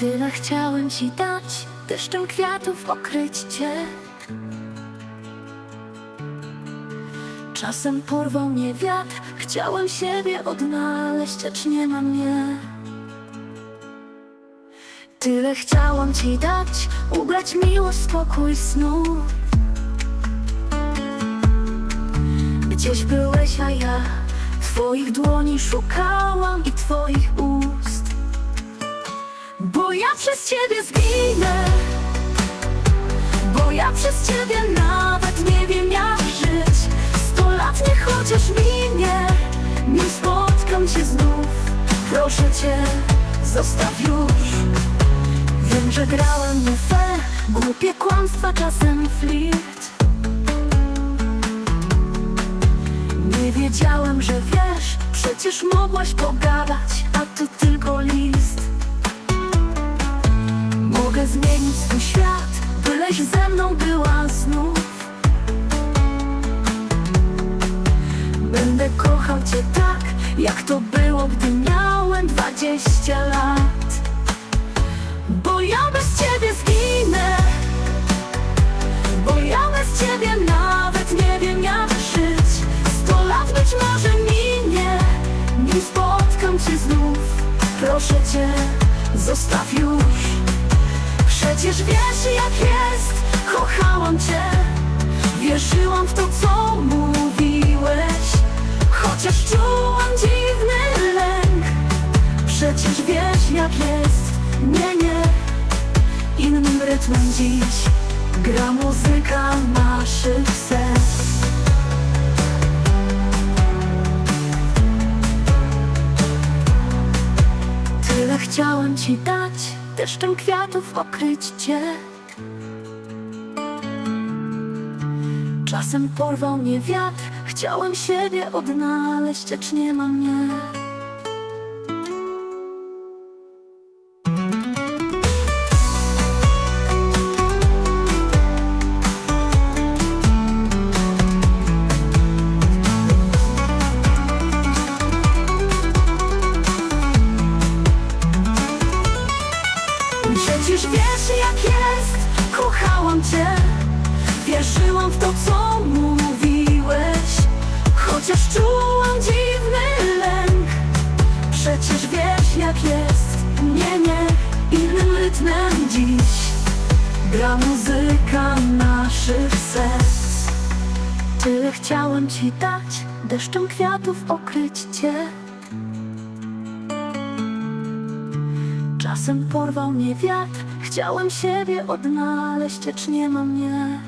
Tyle chciałem ci dać, deszczem kwiatów okryć cię. Czasem porwał mnie wiatr, chciałem siebie odnaleźć, lecz nie ma mnie. Tyle chciałam ci dać, ubrać miłość, spokój snu. Gdzieś byłeś, a ja Twoich dłoni szukałam i Twoich ust. Bo ja przez Ciebie zginę. Bo ja przez Ciebie nawet nie wiem jak żyć. Sto lat nie chociaż minie. Nim spotkam Cię znów. Proszę Cię, zostaw już. Wiem, że grałem nie fair. Głupie kłamstwa, czasem flirt Wiedziałem, że wiesz Przecież mogłaś pogadać A to tylko list. Mogę zmienić swój świat Byleś ze mną była znów. Będę kochał cię tak Jak to było, gdy miałem dwadzieścia lat Proszę cię, zostaw już. Przecież wiesz jak jest Kochałam cię. Wierzyłam w to co mówiłeś. Chociaż czułam dziwny lęk. Przecież wiesz jak jest. Nie, nie. Innym rytmem dziś Gra muzyka chciałem ci dać, deszczem kwiatów okryć cię. Czasem porwał mnie wiatr, chciałem siebie odnaleźć, lecz nie ma mnie. Przecież wiesz jak jest, kochałam cię Wierzyłam w to co mówiłeś. Chociaż czułam dziwny lęk. Przecież wiesz jak jest, nie, nie Innym rytmem dziś. Gra muzyka naszych serc Tyle chciałem ci dać Deszczem kwiatów okryć cię Czasem porwał mnie wiatr. Chciałem siebie odnaleźć, lecz nie ma mnie